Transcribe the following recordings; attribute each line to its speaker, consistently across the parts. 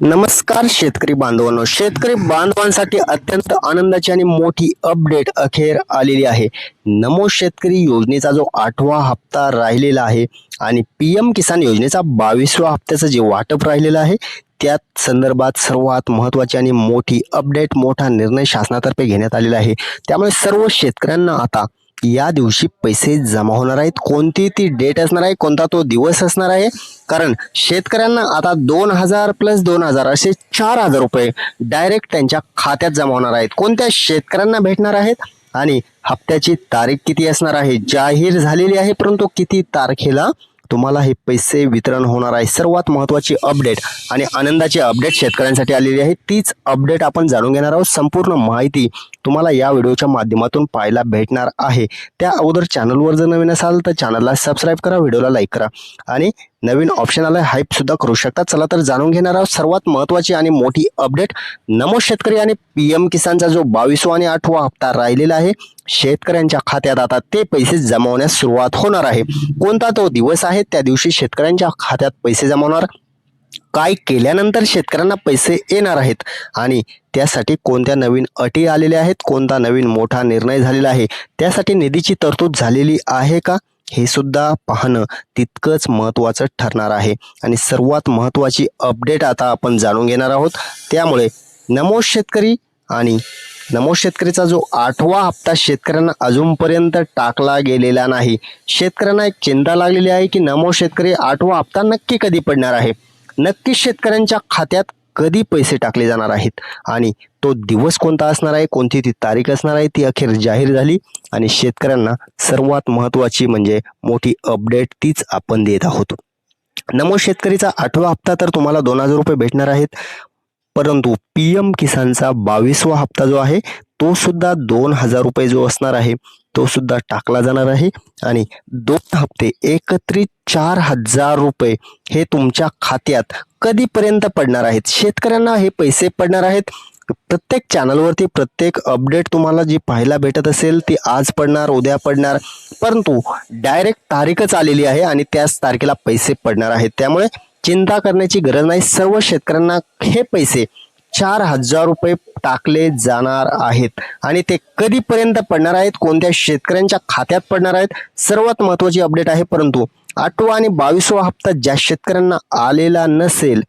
Speaker 1: नमस्कार शेतकरी बांधवांनो. शेतकरी बांधवांसाठी अत्यंत आनंदाची आणि मोठी अपडेट अखेर आलेली आहे. नमो शेतकरी योजनेचा जो आठवा हप्ता राहिलेला आहे आणि पी एम किसान योजनेचा बावीसवा हप्त्याचं जे वाटप राहिलेलं आहे त्या संदर्भात सर्वात महत्त्वाची आणि मोठी अपडेट मोठा निर्णय शासनातर्फे घेण्यात आलेला आहे. त्यामुळे सर्व शेतकऱ्यांना आता या दिवशी पैसे जमा होणार आहेत. कोणती ती डेट असणार आहे कोणता तो दिवस असणार आहे? कारण शेतकऱ्यांना आता दोन हजार प्लस दोन हजार असे चार हजार रुपये डायरेक्ट त्यांच्या खात्यात जमा होणार आहेत. कोणत्या शेतकऱ्यांना भेटणार आहेत? आणि हप्त्याची तारीख किती असणार आहे? जाहीर झालेली आहे परंतु किती तारखेला तुम्हाला हे पैसे वितरण होणार आहे? सर्वात महत्त्वाची अपडेट आणि आनंदाची अपडेट शेतकऱ्यांसाठी आलेली आहे. तीच अपडेट आपण जाणून घेणार आहोत. संपूर्ण माहिती तुम्हाला या व्हिडिओच्या माध्यमातून पाहायला भेटणार आहे. त्या अगोदर चॅनलवर जर नवीन असाल तर चॅनलला सबस्क्राईब करा व्हिडिओला लाईक करा. आणि नवीन ऑप्शन आला हाईपसुद्धा करू शकता. चला तर जाणून घेणार आहोत सर्वात महत्त्वाची आणि मोठी अपडेट नमो शेतकरी आणि पी एम किसानचा जो बावीसवा आणि आठवा हप्ता राहिलेला आहे शेतकऱ्यांच्या खात्यात आता ते पैसे जमावण्यास सुरुवात होणार आहे. कोणता तो दिवस आहे? त्या दिवशी शेतकऱ्यांच्या खात्यात पैसे जमावणार. काय केल्यानंतर शेतकऱ्यांना पैसे येणार आहेत? आणि त्यासाठी कोणत्या नवीन अटी आलेल्या आहेत? कोणता नवीन मोठा निर्णय झालेला आहे? त्यासाठी निधीची तरतूद झालेली आहे का? हे सुद्धा पाहणं तितकंच महत्त्वाचं ठरणार आहे. आणि सर्वात महत्त्वाची अपडेट आता आपण जाणून घेणार आहोत. त्यामुळे नमो शेतकरी आणि नमो शेतकरीचा जो आठवा हप्ता शेतकऱ्यांना अजूनपर्यंत टाकला गेलेला नाही. शेतकऱ्यांना एक चिंता लागलेली आहे की नमो शेतकरी आठवा हप्ता नक्की कधी पडणार आहे? नक्कीच शेतकऱ्यांच्या खात्यात कधी पैसे टाकले जाणार आहेत? आणि तो दिवस कोणता असणार आहे? कोणती ती तारीख असणार आहे? ती अखेर जाहीर झाली. आणि शेतकऱ्यांना सर्वात महत्त्वाची म्हणजे मोठी अपडेट तीच आपण देत आहोत. नमो शेतकरीचा आठवा हप्ता तर तुम्हाला दोन हजार रुपये भेटणार आहेत. परंतु पी एम किसानचा बावीसवा हप्ता जो आहे तो सुद्धा दोन हजार रुपये जो असणार आहे. तो सुद्धा टाकला जाणार आहे. आणि दोन हप्ते एकत्रित चार हजार रुपये हे तुमच्या खात्यात कधीपर्यंत पडणार आहेत? शेतकऱ्यांना हे पैसे पडणार आहेत? प्रत्येक चॅनलवरती प्रत्येक अपडेट तुम्हाला जी पाहायला भेटत असेल ती आज पडणार उद्या पडणार. परंतु डायरेक्ट तारीखच आलेली आहे आणि त्याच तारखेला पैसे पडणार आहेत. त्यामुळे चिंता करण्याची गरज नाही. सर्व शेतकऱ्यांना हे पैसे चार हजार रुपये टाकले जाणार आहेत. आणि ते कधीपर्यंत पडणार आहेत? कोणत्या शेतकऱ्यांच्या खात्यात पडणार आहेत? सर्वात महत्त्वाची अपडेट आहे. परंतु आठवा आणि बावीसवा हप्ता ज्या शेतकऱ्यांना आलेला नसेल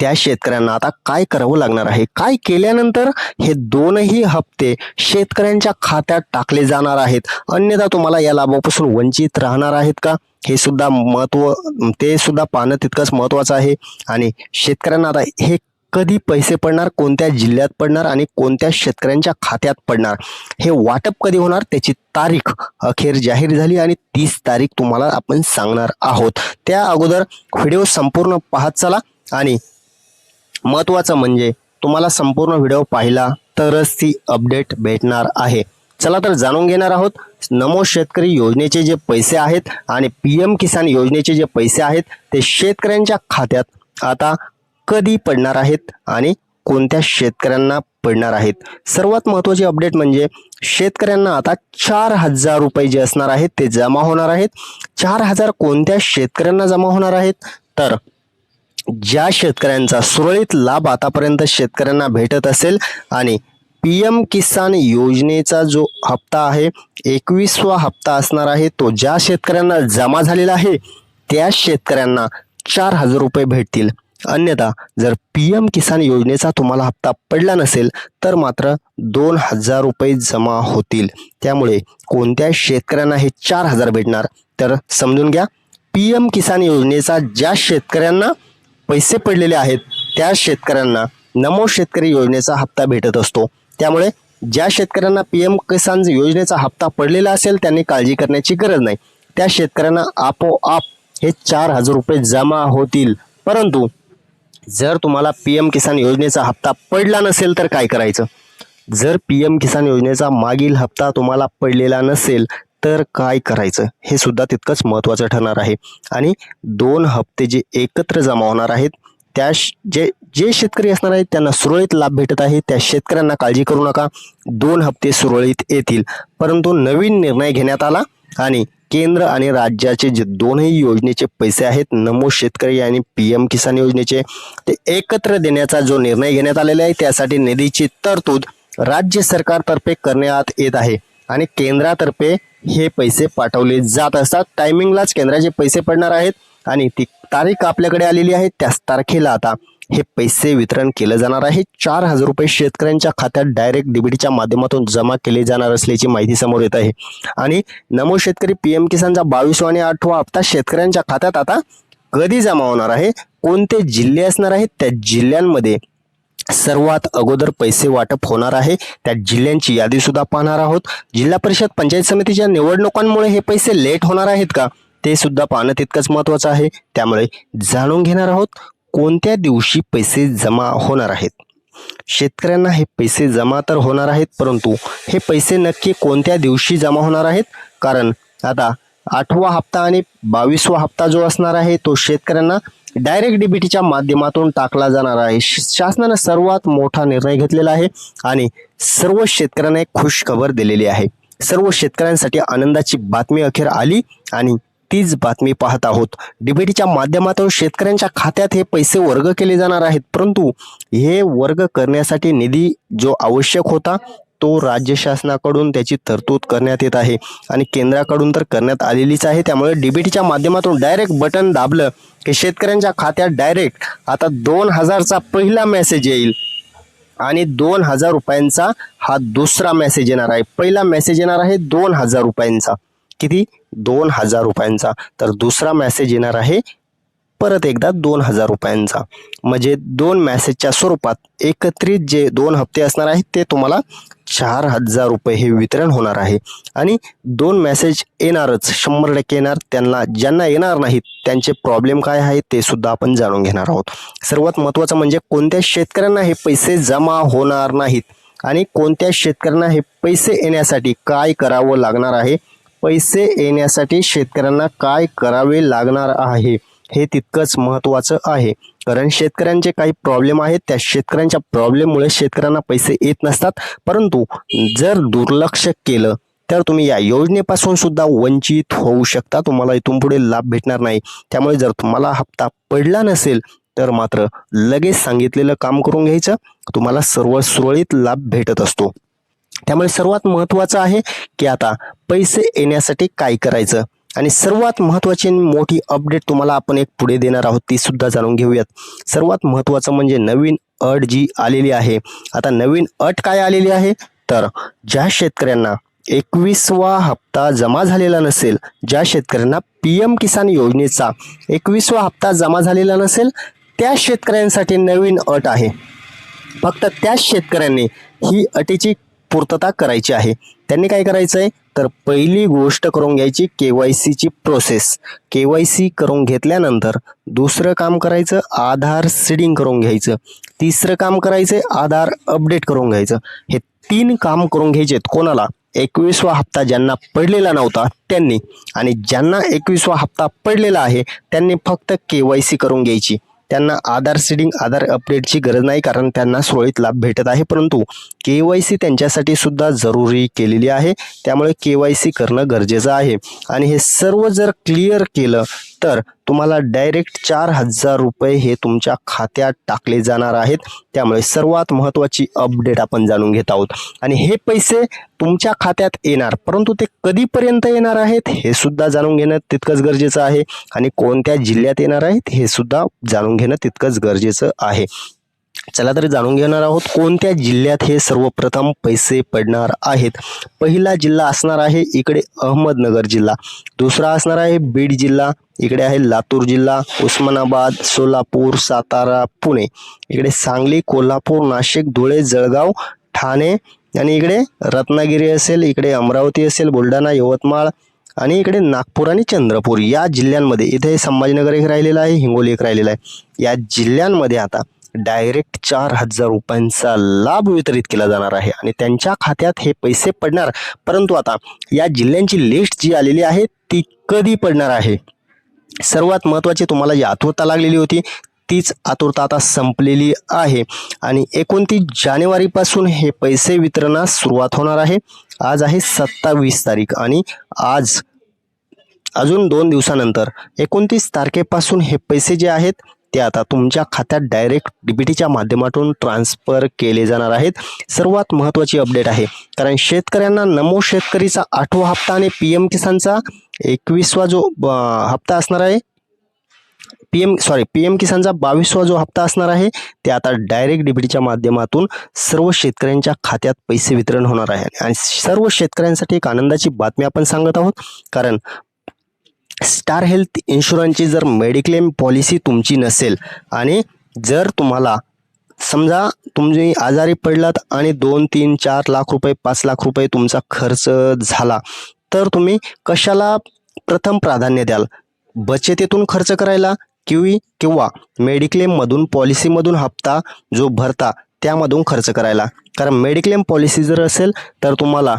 Speaker 1: त्या शेतकऱ्यांना आता काय करावं लागणार आहे? काय केल्यानंतर हे दोनही हप्ते शेतकऱ्यांच्या खात्यात टाकले जाणार आहेत? अन्यथा तुम्हाला या लाभापासून वंचित राहणार आहेत का? हे सुद्धा महत्त्व ते सुद्धा पाहणं तितकंच महत्वाचं आहे. आणि शेतकऱ्यांना आता हे कधी पैसे पडणार कोणत्या जिल्ह्यात पडणार आणि कोणत्या शेतकऱ्यांच्या खात्यात पडणार? हे वाटप कधी होणार त्याची तारीख अखेर जाहीर झाली आणि तीस तारीख तुम्हाला आपण सांगणार आहोत. त्या अगोदर व्हिडिओ संपूर्ण पाहत चला आणि महत्त्वाचं म्हणजे तुम्हाला संपूर्ण व्हिडिओ पाहिला तरच ती अपडेट भेटणार आहे. चला तर जाणून घेणार आहोत नमो शेतकरी योजनेचे जे पैसे आहेत आणि पी एम किसान योजनेचे जे पैसे आहेत ते शेतकऱ्यांच्या खात्यात आता कधी पडणार आहेत आणि कोणत्या शेतकऱ्यांना पडणार आहेत? सर्वात महत्त्वाची अपडेट म्हणजे शेतकऱ्यांना आता चार हजार रुपये जे असणार आहेत ते जमा होणार आहेत. चार हजार कोणत्या शेतकऱ्यांना जमा होणार आहेत? तर ज्या शेतकऱ्यांचा सुरळीत लाभ आतापर्यंत शेतकऱ्यांना भेटत असेल आणि पी एम किसान योजनेचा जो हप्ता आहे एकवीसवा हप्ता असणार आहे तो ज्या शेतकऱ्यांना जमा झालेला आहे त्या शेतकऱ्यांना चार हजार रुपये भेटतील. अन्यथा जर पी एम किसान योजनेचा तुम्हाला हप्ता पडला नसेल तर मात्र दोन हजार रुपये जमा होतील. त्यामुळे कोणत्या शेतकऱ्यांना हे चार हजार भेटणार. तर समजून घ्या पी एम किसान योजनेचा ज्या शेतकऱ्यांना पैसे पडलेले आहेत त्या शेतकऱ्यांना नमो शेतकरी योजनेचा हप्ता भेटत असतो. त्यामुळे ज्या शेतकऱ्यांना पी एम किसान योजनेचा हप्ता पडलेला असेल त्यांनी काळजी करण्याची गरज नाही. त्या शेतकऱ्यांना आपोआप हे चार हजार रुपये जमा होतील. परंतु जर तुम्हाला पी एम किसान योजनेचा हप्ता पडला नसेल तर काय करायचं? जर पी एम किसान योजनेचा मागील हप्ता तुम्हाला पडलेला नसेल तर काय करायचं? हे सुद्धा तितकंच महत्त्वाचं ठरणार आहे. आणि दोन हप्ते जे एकत्र जमा होणार आहेत त्या जे जे शेतकरी असणार आहेत त्यांना सुरळीत लाभ भेटत आहे त्या शेतकऱ्यांना काळजी करू नका. दोन हप्ते सुरळीत येतील. परंतु नवीन निर्णय घेण्यात आला आणि केंद्र आणि राज्याचे जे दोनही योजनेचे पैसे आहेत नमो शेतकरी आणि पी एम किसान योजनेचे ते एकत्र देण्याचा जो निर्णय घेण्यात आलेला आहे त्यासाठी निधीची तरतूद राज्य सरकारतर्फे करण्यात येत आहे. आणि केंद्रातर्फे हे पैसे पाठवले जात असतात. टायमिंगलाच केंद्राचे पैसे पडणार आहेत. आणि ती तारीख आपल्याकडे आलेली आहे त्याच तारखेला आता. हे पैसे वितरण केलं जाणार आहे. चार हजार रुपये शेतकऱ्यांच्या खात्यात डायरेक्ट डीबीटीच्या माध्यमातून जमा केले जाणार असल्याची माहिती समोर येत आहे. आणि नमो शेतकरी पीएम किसानचा बावीसवा आणि आठवा हप्ता शेतकऱ्यांच्या खात्यात आता कधी जमा होणार आहे? कोणते जिल्हे असणार आहेत त्या जिल्ह्यांमध्ये सर्वात अगोदर पैसे वाटप होणार आहे. त्या जिल्ह्यांची यादी सुद्धा पाहणार आहोत. जिल्हा परिषद पंचायत समितीच्या निवडणुकांमुळे हे पैसे लेट होणार आहेत का? ते सुद्धा पाहणं तितकंच महत्वाचं आहे. त्यामुळे जाणून घेणार आहोत. कोणत्या दिवशी पैसे जमा होणार आहेत? शेतकऱ्यांना हे पैसे जमा तर होणार आहेत परंतु हे पैसे नक्की कोणत्या दिवशी जमा होणार आहेत? कारण आता आठवा हप्ता आणि बावीसवा हप्ता जो असणार आहे तो शेतकऱ्यांना डायरेक्ट डीबीटीच्या माध्यमातून टाकला जाणार आहे. श- शासनानं सर्वात मोठा निर्णय घेतलेला आहे आणि सर्व शेतकऱ्यांना एक खुश खबर दिलेली आहे. सर्व शेतकऱ्यांसाठी आनंदाची बातमी अखेर आली आणि तीच बातमी पाहत आहोत. डीबीटीच्या माध्यमातून शेतकऱ्यांच्या खात्यात हे पैसे वर्ग केले जाणार आहेत. परंतु हे वर्ग करण्यासाठी निधी जो आवश्यक होता तो राज्य शासनाकडून त्याची तरतूद करण्यात येत आहे. आणि केंद्राकडून तर करण्यात आलेलीच आहे. त्यामुळे डीबीटीच्या माध्यमातून डायरेक्ट बटन दाबलं की शेतकऱ्यांच्या खात्यात डायरेक्ट आता दोन हजारचा पहिला मेसेज येईल. आणि दोन हजार रुपयांचा हा दुसरा मेसेज येणार आहे. पहिला मेसेज येणार आहे दोन हजार रुपयांचा. किती? दोन हजार रुपयांचा. तर दुसरा मॅसेज येणार आहे परत एकदा दोन हजार रुपयांचा. म्हणजे दोन मॅसेजच्या स्वरूपात एकत्रित जे दोन हप्ते असणार आहेत ते तुम्हाला चार हजार रुपये हे वितरण होणार आहे. आणि दोन मॅसेज येणारच शंभर टक्के येणार. त्यांना ज्यांना येणार नाहीत त्यांचे प्रॉब्लेम काय आहे ते सुद्धा आपण जाणून घेणार आहोत. सर्वात महत्त्वाचं म्हणजे कोणत्या शेतकऱ्यांना हे पैसे जमा होणार नाहीत? आणि कोणत्या शेतकऱ्यांना हे पैसे येण्यासाठी काय करावं लागणार आहे? पैसे येण्यासाठी शेतकऱ्यांना काय करावे लागणार आहे? हे तितकंच महत्त्वाचं आहे. कारण शेतकऱ्यांचे काही प्रॉब्लेम आहेत त्या शेतकऱ्यांच्या प्रॉब्लेममुळे शेतकऱ्यांना पैसे येत नसतात. परंतु जर दुर्लक्ष केलं तर तुम्ही या योजनेपासून सुद्धा वंचित होऊ शकता. तुम्हाला इथून पुढे लाभ भेटणार नाही. त्यामुळे जर तुम्हाला हप्ता पडला नसेल तर मात्र लगेच सांगितलेलं काम करून घ्यायचं. तुम्हाला सर्व सुरळीत लाभ भेटत असतो. त्यामुळे सर्वात महत्त्वाचं आहे की आता पैसे येण्यासाठी काय करायचं? आणि सर्वात महत्त्वाची मोठी अपडेट तुम्हाला आपण एक पुढे देणार आहोत ती सुद्धा जाणून घेऊयात. सर्वात महत्त्वाचं म्हणजे नवीन अट जी आलेली आहे. आता नवीन अट काय आलेली आहे? तर ज्या शेतकऱ्यांना एकवीसवा हप्ता जमा झालेला नसेल ज्या शेतकऱ्यांना पी एम किसान योजनेचा एकवीसवा हप्ता जमा झालेला नसेल त्या शेतकऱ्यांसाठी नवीन अट आहे. फक्त त्याच शेतकऱ्यांनी ही अटीची पूर्तता करायची आहे. त्यांनी काय करायचं आहे तर पहिली गोष्ट करून घ्यायची के वाय सीची प्रोसेस के वाय सी करून घेतल्यानंतर दुसरं काम करायचं आधार सीडिंग करून घ्यायचं. तिसरं काम करायचं आधार अपडेट करून घ्यायचं. हे तीन काम करून घ्यायचे कोणाला? एकवीसवा हप्ता ज्यांना पडलेला नव्हता त्यांनी. आणि ज्यांना एकवीसवा हप्ता पडलेला आहे त्यांनी फक्त के वाय सी करून घ्यायची. त्यांना आधार सीडिंग आधार अपडेटची गरज नाही कारण त्यांना सुरळीत लाभ भेटत आहे. परंतु के वाय सी त्यांच्यासाठी सुद्धा जरुरी केलेली आहे. त्यामुळे के वाय सी करणं गरजेचं आहे. आणि हे सर्व जर क्लिअर केलं तर तुम्हाला डायरेक्ट चार हजार रुपये हे तुमच्या खात्यात टाकले जाणार आहेत. त्यामुळे सर्वात महत्त्वाची अपडेट आपण जाणून घेत आहोत. आणि हे पैसे तुमच्या खात्यात येणार परंतु ते कधीपर्यंत येणार आहेत हे सुद्धा जाणून घेणं तितकंच गरजेचं आहे. आणि कोणत्या जिल्ह्यात येणार आहेत हे सुद्धा जाणून घेणं तितकंच गरजेचं आहे. चला तर जाणून घेणार आहोत कोणत्या जिल्ह्यात हे सर्वप्रथम पैसे पडणार आहेत. पहिला जिल्हा असणार आहे इकडे अहमदनगर जिल्हा. दुसरा असणार आहे बीड जिल्हा. इकडे आहे लातूर जिल्हा उस्मानाबाद सोलापूर सातारा पुणे. इकडे सांगली कोल्हापूर नाशिक धुळे जळगाव ठाणे आणि इकडे रत्नागिरी असेल इकडे अमरावती असेल बुलढाणा यवतमाळ आणि इकडे नागपूर आणि चंद्रपूर या जिल्ह्यांमध्ये. इथे संभाजीनगर एक राहिलेला आहे हिंगोली एक राहिलेला आहे. या जिल्ह्यांमध्ये आता डायरेक्ट चार हजार रुपयांचा लाभ वितरित केला जाणार आहे. आणि त्यांच्या खात्यात हे पैसे पडणार. परंतु आता या जिल्ह्यांची लिस्ट जी आलेली आहे ती कधी पडणार आहे? सर्वात महत्त्वाची तुम्हाला जी आतुरता लागलेली होती तीच आतुरता आता संपलेली आहे. आणि एकोणतीस जानेवारीपासून हे पैसे वितरणास सुरुवात होणार आहे. आज आहे सत्तावीस तारीख आणि आज अजून दोन दिवसानंतर एकोणतीस तारखेपासून हे पैसे जे आहेत ते आता तुमच्या खात्यात डायरेक्ट डीबीटीच्या माध्यमातून ट्रान्सफर केले जाणार आहेत. सर्वात महत्त्वाची अपडेट आहे. कारण शेतकऱ्यांना नमो शेतकरीचा आठवा हप्ता आणि पी एम किसानचा एकवीसवा जो हप्ता असणार आहे P M sorry P M किसानचा बावीसवा जो हप्ता असणार आहे ते आता डायरेक्ट डीबीटीच्या माध्यमातून सर्व शेतकऱ्यांच्या खात्यात पैसे वितरण होणार आहे. आणि सर्व शेतकऱ्यांसाठी एक आनंदाची बातमी आपण सांगत आहोत. कारण स्टार हेल्थ इन्शुरन्सची जर मेडिक्लेम पॉलिसी तुमची नसेल आणि जर तुम्हाला समजा तुम्ही आजारी पडलात आणि दोन तीन चार लाख रुपये पाच लाख रुपये तुमचा खर्च झाला तर तुम्ही कशाला प्रथम प्राधान्य द्याल? बचतीतून खर्च करायला किवी किंवा मेडिक्लेममधून पॉलिसीमधून हप्ता जो भरता त्यामधून खर्च करायला? कारण मेडिक्लेम पॉलिसी जर असेल तर तुम्हाला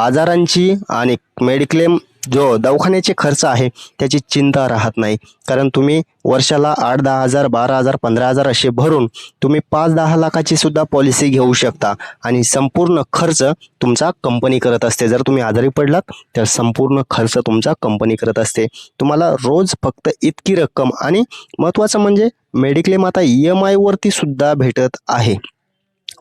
Speaker 1: आजारांची आणि मेडिक्लेम जो दवाखान्याचे खर्च आहे त्याची चिंता राहत नाही. कारण तुम्ही वर्षाला आठ दहा हजार बारा हजार पंधरा हजार असे भरून तुम्ही पाच दहा लाखाची सुद्धा पॉलिसी घेऊ शकता. आणि संपूर्ण खर्च तुमचा कंपनी करत असते. जर तुम्ही आजारी पडलात तर संपूर्ण खर्च तुमचा कंपनी करत असते. तुम्हाला रोज फक्त इतकी रक्कम आणि महत्त्वाचं म्हणजे मेडिक्लेम आता ई एम आयवरती सुद्धा भेटत आहे.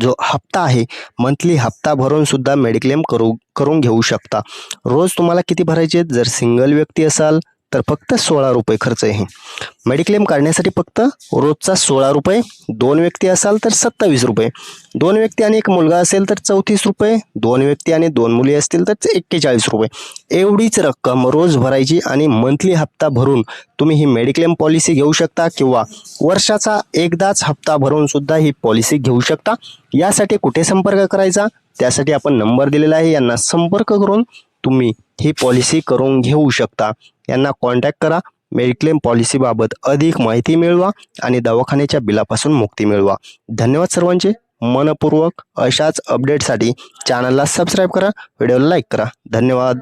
Speaker 1: जो हप्ता आहे मंथली हप्ता भरूनसुद्धा मेडिक्लेम करू करून घेऊ शकता रोज तुम्हाला किती भरायचे आहेत? जर सिंगल व्यक्ती असाल तर फक्त सोळा रुपये खर्च आहे. मेडिक्लेम काढण्यासाठी फक्त रोजचा सोळा रुपये दोन व्यक्ती असाल तर सत्तावीस रुपये दोन व्यक्ती आणि एक मुलगा असेल तर चौतीस रुपये दोन व्यक्ती आणि दोन मुली असतील तर एक्केचाळीस रुपये. एवढीच रक्कम रोज भरायची आणि मंथली हप्ता भरून तुम्ही ही मेडिक्लेम पॉलिसी घेऊ शकता किंवा वर्षाचा एकदाच हप्ता भरून सुद्धा ही पॉलिसी घेऊ शकता. यासाठी कुठे संपर्क करायचा? त्यासाठी आपण नंबर दिलेला आहे यांना संपर्क करून तुम्ही ही पॉलिसी करून घेऊ शकता. यांना कॉन्टॅक्ट करा. मेडिक्लेम पॉलिसीबाबत अधिक माहिती मिळवा आणि दवाखान्याच्या बिलापासून मुक्ती मिळवा. धन्यवाद सर्वांचे. मनपूर्वक अशाच अपडेटसाठी चॅनलला सबस्क्राईब करा. व्हिडिओला लाईक करा. धन्यवाद.